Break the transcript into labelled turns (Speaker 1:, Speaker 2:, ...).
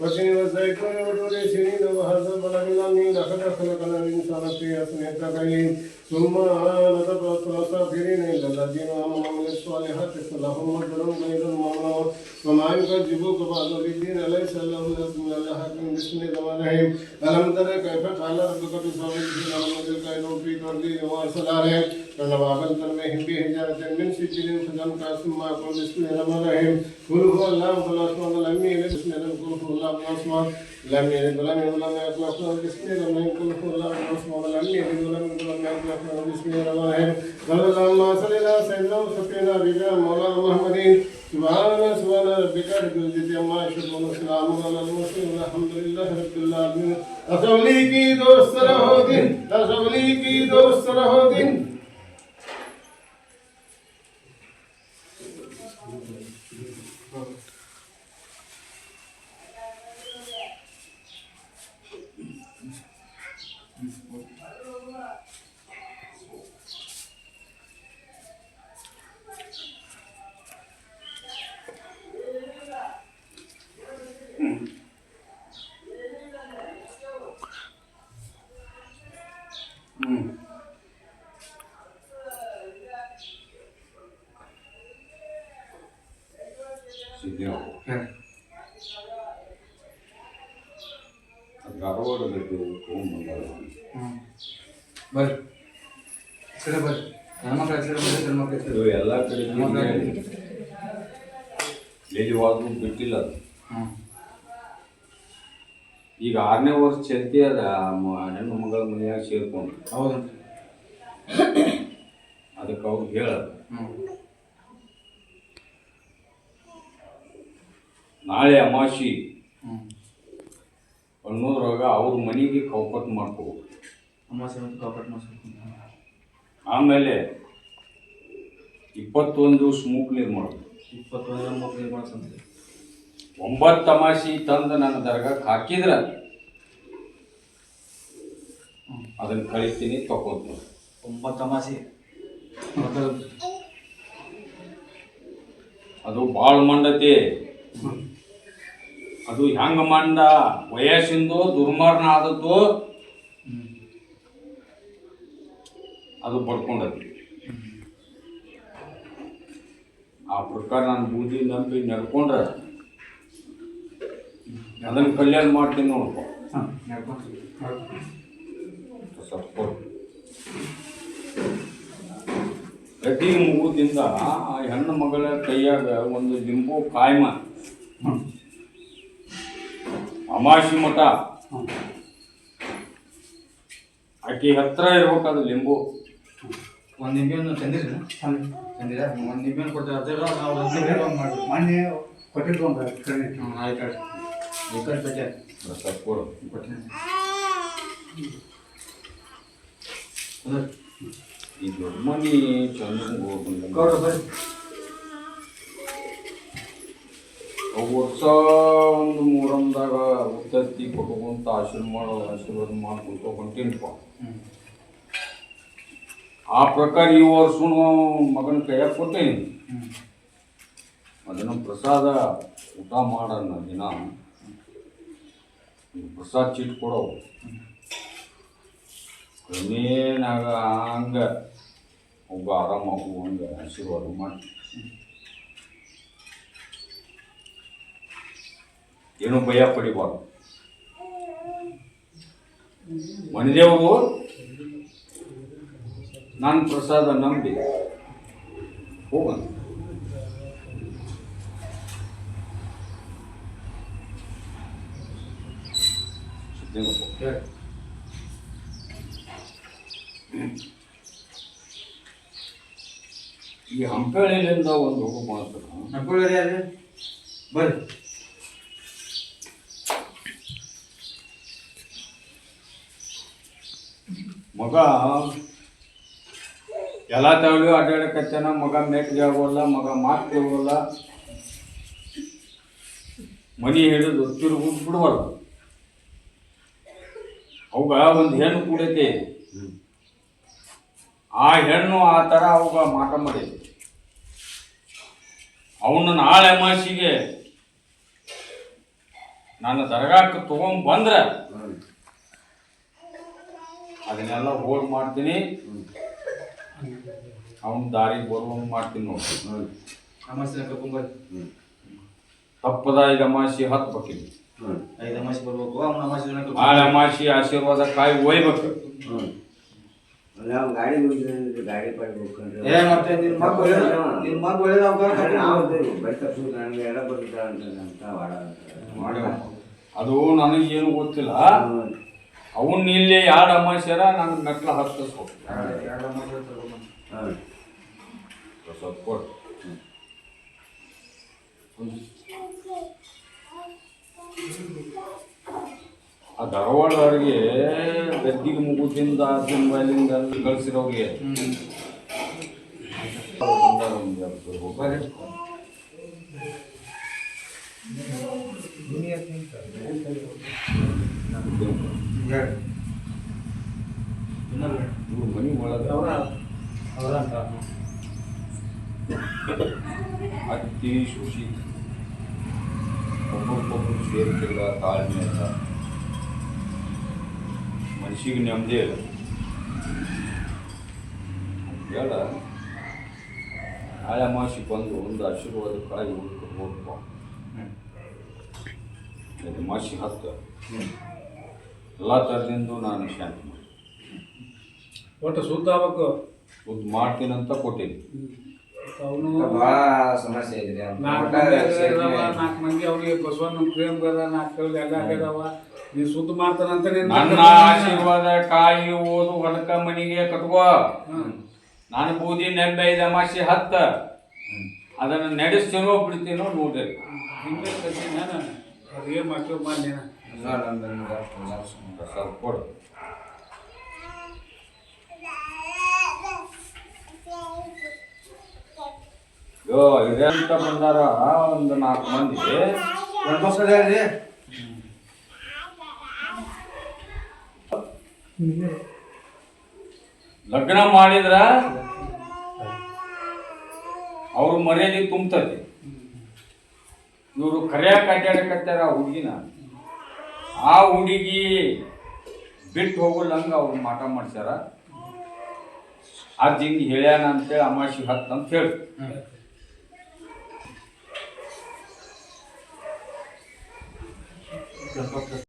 Speaker 1: وسين الزيتون وطور سنين وهذا البلد الأمين لقد خلقنا الإنسان في أحسن تقويم ثم نتبع الصابرين إلا الذين آمنوا وعملوا الصالحات فلهم أجر غير ممنون وما يكذبوك بعد بالدين ليس له لازم إلا حكم بسم الله ألم تر كيف فعل ربك بصوم الفيل ولم يجد كيدهم في ترديد وأرسل عليهم فنبعث ترميهم بحجارة من سجل فدمك ثم أقول بسم الله الرحمن الرحيم قل هو الله الأصمد لم يلد بسم الله قل هو الله الأصمد لم يلد ولم يولد ولم يكن له بسم الله الرحمن الرحيم قل هو الله الأصمد لم يلد ولم يولد ولم يكن له بسم الله الرحمن الرحيم قال اللهم صل على سيدنا وسيدنا رجال مولانا محمد سبحان سبحان ربك رب العزة عما يصفون وسلام على المرسلين والحمد لله رب العالمين असवली की दोस्त रहो दिन असवली की दोस्त रहो दिन
Speaker 2: ಧಾರವಾಡ
Speaker 3: ಬರ್ರಿ ಕಡೆ ಬರ್ರಿ ಹೆಣ್ಮಕ್ಳು ಕಡೆ ಬರ್ರಿ ಕಡೆ
Speaker 2: ಇದು ಎಲ್ಲ ಕಡೆ ಲೇಲಿವಾದ್ರು ಬಿಟ್ಟಿಲ್ಲ ಅದು
Speaker 3: ಹ್ಮ್.
Speaker 2: ಈಗ ಆರನೇ ವರ್ಷ ಚಲ್ತಿ ಅದ ಹೆಣ್ಣು ಮಗಳ ಮನೆಯಾಗ ಸೇರ್ಕೊಂಡು
Speaker 3: ಹೌದು.
Speaker 2: ಅದಕ್ಕೆ ಅವ್ರು
Speaker 3: ಹೇಳ
Speaker 2: ನಾಳೆ ಅಮಾಸಿ
Speaker 3: ಹ್ಞೂ
Speaker 2: ಅನ್ನೋದ್ರಾಗ ಅವ್ರ ಮನೆಗೆ ಕೌಪಟ್ ಮಾಡ್ಕೋಬೇಕು.
Speaker 3: ಅಮಾಸೆ ಮತ್ತು ಕಾಪಟ್ ಮಾಡ್ಸ್ಬೇಕು.
Speaker 2: ಆಮೇಲೆ ಇಪ್ಪತ್ತೊಂದು ದಿವಸ ಮೂಕ್ ನೀರು ಮಾಡ್ಬೇಕು
Speaker 3: ಇಪ್ಪತ್ತೊಂದು ಮಕ್ಳು ಏನು ಮಾಡ್ಸಂತ್ರಿ
Speaker 2: ಒಂಬತ್ತು ತಮಾಷಿ ತಂದು ನನ್ನ ದರ್ಗಕ್ಕೆ ಹಾಕಿದ್ರ ಅದನ್ನ ಕಳಿಸ್ತೀನಿ ತಕೊಂತೀನಿ
Speaker 3: ಒಂಬತ್ತು ತಮಾಷೆ.
Speaker 2: ಅದು ಭಾಳ ಮಂಡತಿ. ಅದು ಹೆಂಗ ಮಂಡ? ವಯಸ್ಸಿಂದು ದುರ್ಮರಣ ಆದದ್ದು ಅದು ಪಡ್ಕೊಂಡತಿ ಆ ಪ್ರಕಾರ ನಾನು ಬೂದಿ ನಂಬಿ ನಡ್ಕೊಂಡ್ರೆ ಅದನ್ನ ಕಲ್ಯಾಣ ಮಾಡ್ತೀನಿ ನೋಡ್ಕೊ
Speaker 3: ಹಾಂ ನಡ್ಕೊಂಡ್ರಿ
Speaker 2: ಸಪೋರ್ಟ್ ಪ್ರತಿ ಮುಗುದಿಂದ ಆ ಹೆಣ್ಣು ಮಗಳ ಕೈಯಾಗ ಒಂದು ಲಿಂಬು ಕಾಯ್ಮ. ಅಮಾಶಿ ಮಠ. ಆಕೆ ಹತ್ರ ಇರ್ಬೇಕಾದ್ರೆ ಲಿಂಬು
Speaker 3: ಒಂದು ನಿಂಬೆಯನ್ನು ತಂದಿರಿ ತಂದಿರ? ಒಂದು ನಿಂಬೆಯನ್ನು ಕೊಡ್ತಾರೆ? ಅದೆಲ್ಲ ನಾವು
Speaker 4: ಮೊನ್ನೆ
Speaker 3: ಹ್ಞೂ ಆಯ್ತು. ಬರ್ರಿ
Speaker 2: ವರ್ಷ ಒಂದು ಮೂರಮ್ದಾಗ ಉತ್ತತ್ತಿ ಕೊಟ್ಕೊಂತ ಆಶೀರ್ವಾದ ಮಾಡೋ ಆಶೀರ್ವಾದ ಮಾಡ್ಕೊಂತ ಹೊಂಟೀನಿಪ್ಪ ಆ ಪ್ರಕಾರ ಈ ವರ್ಷ ಮಗನ ಕೈಯಾಗ ಕೊಟ್ಟೇನಿ. ಅದನ್ನು ಪ್ರಸಾದ ಊಟ ಮಾಡೋಣ ದಿನ ಪ್ರಸಾದ ಚೀಟ್ ಕೊಡವು. ಕ್ರಮೇಣಾಗ ಹಂಗೆ ಒಬ್ಬ ಆರಾಮಾಗು ಹಂಗ ಆಶೀರ್ವಾದ ಮಾಡಿ. ಏನು ಭಯ ಪಡಿಬಾರ್ದು. ಮನೆದೇವರು ನಾನು ಪ್ರಸಾದ ನಂಬಿ ಹೋಗೋಣ. ಈ ಹಂಪಳಿಲಿಂದ ಒಂದು ಹುಡುಗ ಮಾತ್ರ
Speaker 3: ನಡ್ಕೊಳ್ಳಿ ಯಾರು? ಬರ್ರಿ.
Speaker 2: ಮಗ ಎಲ್ಲ ತವಲಿ ಅಡ್ಡಾಡಕತ್ತಾನ? ಮಗ ಮೆಟ್ಟಿಗೆ ಆಗೋಲ್ಲ ಮಗ ಮಾತು ಕೇಳೋಲ್ಲ ಮನಿ ಹಿಡಿದು ತಿರುಗು ಬಿಡಬಾರ್ದು ಅವಾಗ ಒಂದು ಹೆಣ್ಣು ಕೂಡೈತಿ. ಆ ಹೆಣ್ಣು ಆ ಥರ ಅವಾಗ ಮಾಟ ಮಾಡೈತಿ ಅವನ್ನ ನಾಳೆ ಮಾಸಿಗೆ ನನ್ನ ದರ್ಗಾಕ್ಕೆ ತಗೊಂಡ್ ಬಂದ್ರೆ
Speaker 1: ಹ್ಞೂ
Speaker 2: ಅದನ್ನೆಲ್ಲ ಹೋಲ್ ಮಾಡ್ತೀನಿ. ಅವನ ದಾರಿ ಬರುವಂಗೆ ಮಾಡ್ತೀನಿ ನೋಡಿ.
Speaker 3: ಅಮಾಸಿ
Speaker 2: ತಪ್ಪದ ಇದು ಅಮಾಸಿ ಹತ್ತು
Speaker 1: ಹ್ಞೂ
Speaker 3: ಐದು ಅಮಾಸಿ ಬರ್ಬೇಕು ಅವ್ನ ಅಮಾಸೆ ದಿನ
Speaker 2: ಆ ಅಮಾಸಿ ಆಶೀರ್ವಾದ ಕಾಯಿ ಒಯ್ಬೇಕು.
Speaker 1: ಹ್ಞೂ ನಾವು ಗಾಡಿ ಮುಗಿದ್ರೆ ಗಾಡಿ ಪಡ್ಬೇಕಂದ್ರೆ
Speaker 3: ಏ ಮತ್ತೆ ನಿನ್ನ ಮಗ್ ಒಳ್ಳೇದ ನಿನ್ ಮಗ್ ಒಳ್ಳೇದ
Speaker 1: ನಾವು ಬೈಕ್ ತಪ್ಪಿಸಿ ನನಗೆ ಎಲ್ಲ ಅಂತ
Speaker 3: ಮಾಡಿ
Speaker 2: ಅದು ಏನು ಗೊತ್ತಿಲ್ಲ. ಅವನ್ ಇಲ್ಲಿ ಎರಡು ಅಮಾಸ್ಯರ ನನ್ನ ಮೆಟ್ಲ ಹತ್ತಿಸ್ಬೇಕು
Speaker 3: ಎರಡು ಅಮಾಸೆ ತರ್ಬೇಕು.
Speaker 1: ಹಾಂ
Speaker 2: ಸ್ವಲ್ಪ ಕೊಡು. ಧಾರವಾಡವ್ರಿಗೆ ಗದ್ದಿಗೆ ಮುಗುದಿಂದ ಸಿಂಬಲಿಂದ ಕಳಿಸಿರೋರಿಗೆ ಮನಿ ಒಳಗೆ ಅತ್ತಿ ಶುಶಿ ಒಬ್ಬೊಬ್ಬೊಬ್ಬರು ಸೇರ್ತಿಲ್ಲ ತಾಳ್ಮೆ ಇಲ್ಲ ಮನ್ಸಿಗೆ ನೆಮ್ಮದಿ ಇಲ್ಲ. ಹೇಳ? ನಾಳೆ ಮಾಸಿ ಬಂದು ಒಂದು ಆಶೀರ್ವಾದ ಕಾಯಿ ಹೋಗ್ಬ
Speaker 3: ಹ್ಮ್.
Speaker 2: ಮಾಸಿ ಹತ್ತು. ಎಲ್ಲ ಥರದಿಂದ ನಾನು ಶಾಂತಿ ಮಾಡಿ
Speaker 4: ಒಟ್ಟು ಸುದ್ದ ಆಗ್ಬೇಕು.
Speaker 2: ಉದ್ ಮಾಡ್ತೀನಂತ ಕೊಟ್ಟೀನಿ.
Speaker 4: ಅವನು
Speaker 3: ಭಾಳ ಸಮಸ್ಯೆ ಇದೆ
Speaker 4: ನಾಲ್ಕು ಮಂದಿ ಇದಾವ, ನಾಲ್ಕು ಮಂದಿ ಅವ್ರಿಗೆ ಬಸವಣ್ಣ ಪ್ರೇಮ್ ಅದ ನಾಲ್ಕು ಎಲ್ಲ ಆಗ್ಯದವ. ನೀ ಸುದ್ದಿ ಮಾಡ್ತಾನಂತ ನೀನ್
Speaker 2: ನನ್ನ ಆಶೀರ್ವಾದ ಕಾಯಿ ಓದು ಹೊಲಕ ಮನಿಗೆ ಕಟ್ಕೋ.
Speaker 4: ಹ್ಮ್.
Speaker 2: ನಾನು ಬೂದಿ ನೆಂಬೆ ಐದು ಅಮಾಸಿ ಹತ್ತ. ಅದನ್ನು ನಡೆಸ್ತೀನೋ ಬಿಡ್ತೀನೋ ನೋಡ್ರಿ.
Speaker 4: ಹಿಂಗೆ ಕಟ್ಟಿ ನಾನು. ಅದು ಏನು ಮಾಡ್ತೀವಿ ಮಾಡಿ ನಾನು
Speaker 2: ಸ್ವಲ್ಪ ಕೊಡು. ಯೋ ಇದೇ ಅಂತ ಬಂದಾರ ಒಂದು ನಾಲ್ಕು ಮಂದಿ.
Speaker 3: ಹೇಳ್ರಿ
Speaker 2: ಲಗ್ನ ಮಾಡಿದ್ರ ಅವ್ರ ಮರ್ಯಾದೆ ತುಂಬತತಿ ಇವರು ಕರ್ಯಾಕ ಅಡ್ಡಾಡಕತ್ತಾರ ಆ ಹುಡುಗಿನ. ಆ ಹುಡುಗಿ ಬಿಟ್ಟು ಹೋಗಲ್ಲಂಗ ಅವ್ರು ಮಾಟ ಮಾಡ್ತಾರ ಅದ್ ಹಿಂಗೆ ಹೇಳ್ಯಾನ ಅಂತೇಳಿ ಅಮಾಸಿ ಹತ್ತು ಅಂತ ಹೇಳಿ.
Speaker 3: Because Dr.